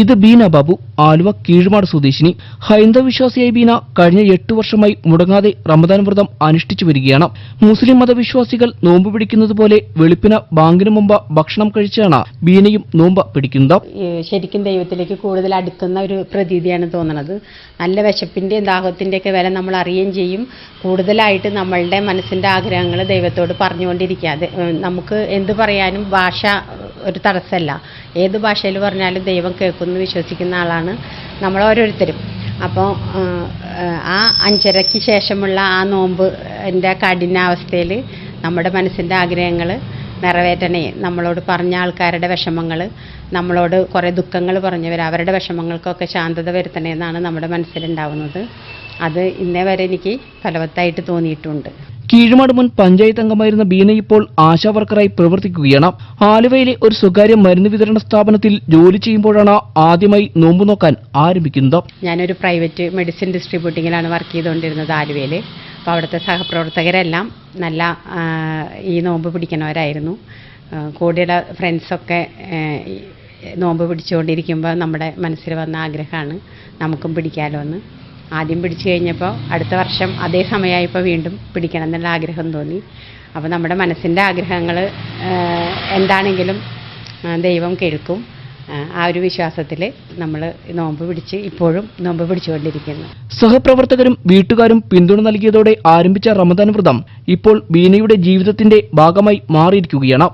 ഇത് ബീന ബാബു ആലുവ കീഴ്മാട് സ്വദേശിനി. ഹൈന്ദവ വിശ്വാസിയായ ബീന കഴിഞ്ഞ എട്ട് വർഷമായി മുടങ്ങാതെ റമദാൻ വ്രതം അനുഷ്ഠിച്ചു വരികയാണ്. മുസ്ലിം മതവിശ്വാസികൾ നോമ്പ് പിടിക്കുന്നത് പോലെ വെളുപ്പിന് ബാങ്കിന് മുമ്പ് ഭക്ഷണം കഴിച്ചാണ് ബീനയും നോമ്പ് പിടിക്കുന്നത്. ശരിക്കും ദൈവത്തിലേക്ക് കൂടുതൽ അടുക്കുന്ന ഒരു പ്രതീതിയാണ് തോന്നുന്നത് നല്ല ദാഹത്തിന്റെ ഒക്കെ വില നമ്മൾ അറിയുകയും ചെയ്യും. കൂടുതലായിട്ട് നമ്മളുടെ മനസ്സിന്റെ ആഗ്രഹങ്ങൾ ദൈവത്തോട് പറഞ്ഞുകൊണ്ടിരിക്കുക. നമുക്ക് എന്ത് പറയാനും ഭാഷ ഒരു തടസ്സമല്ല. ഏത് ഭാഷയിൽ പറഞ്ഞാലും ദൈവം കേൾക്കുമെന്ന് വിശ്വസിക്കുന്ന ആളാണ് നമ്മൾ ഓരോരുത്തരും. അപ്പോൾ ആ അഞ്ചരയ്ക്ക് ശേഷമുള്ള ആ നോമ്പ് എന്റെ കഠിനാവസ്ഥയിൽ നമ്മുടെ മനസ്സിന്റെ ആഗ്രഹങ്ങൾ നിറവേറ്റണേ. നമ്മളോട് പറഞ്ഞ ആൾക്കാരുടെ വിഷമങ്ങൾ നമ്മളോട് കുറേ ദുഃഖങ്ങൾ പറഞ്ഞവർ അവരുടെ വിഷമങ്ങൾക്കൊക്കെ ശാന്തത വരുത്തണേ എന്നാണ് നമ്മുടെ മനസ്സിലുണ്ടാവുന്നത്. അത് ഇന്നേ വരെ എനിക്ക് ഫലവത്തായിട്ട് തോന്നിയിട്ടുണ്ട്. കീഴുമാട് മുൻ പഞ്ചായത്ത് അംഗമായിരുന്ന ബീന ഇപ്പോൾ ആശാവർക്കറായി പ്രവർത്തിക്കുകയാണ്. ആലുവയിലെ ഒരു സ്വകാര്യ മരുന്ന് വിതരണ സ്ഥാപനത്തിൽ ജോലി ചെയ്യുമ്പോഴാണ് ആദ്യമായി നോമ്പ് നോക്കാൻ ആരംഭിക്കുന്നത്. ഞാനൊരു പ്രൈവറ്റ് മെഡിസിൻ ഡിസ്ട്രിബ്യൂട്ടിങ്ങിലാണ് വർക്ക് ചെയ്തുകൊണ്ടിരുന്നത് ആലുവയിൽ അപ്പോൾ അവിടുത്തെ സഹപ്രവർത്തകരെല്ലാം നല്ല ഈ നോമ്പ് പിടിക്കുന്നവരായിരുന്നു കൂടെയുള്ള ഫ്രണ്ട്സൊക്കെ നോമ്പ് പിടിച്ചുകൊണ്ടിരിക്കുമ്പോൾ നമ്മുടെ മനസ്സിൽ വന്ന ആഗ്രഹമാണ് നമുക്കും പിടിക്കാമല്ലോ എന്ന് ആദ്യം പിടിച്ചു കഴിഞ്ഞപ്പോൾ അടുത്ത വർഷം അതേ സമയമായപ്പോൾ വീണ്ടും പിടിക്കണം എന്നുള്ള ആഗ്രഹം തോന്നി. അപ്പോൾ നമ്മുടെ മനസ്സിന്റെ ആഗ്രഹങ്ങൾ എന്താണെങ്കിലും ദൈവം കേൾക്കും. ആ ഒരു വിശ്വാസത്തിൽ നമ്മൾ നോമ്പ് പിടിച്ച് ഇപ്പോഴും നോമ്പ് പിടിച്ചുകൊണ്ടിരിക്കുന്നു. സഹപ്രവർത്തകരും വീട്ടുകാരും പിന്തുണ നൽകിയതോടെ ആരംഭിച്ച റമദാൻ വ്രതം ഇപ്പോൾ ബീനയുടെ ജീവിതത്തിന്റെ ഭാഗമായി മാറിയിരിക്കുകയാണ്.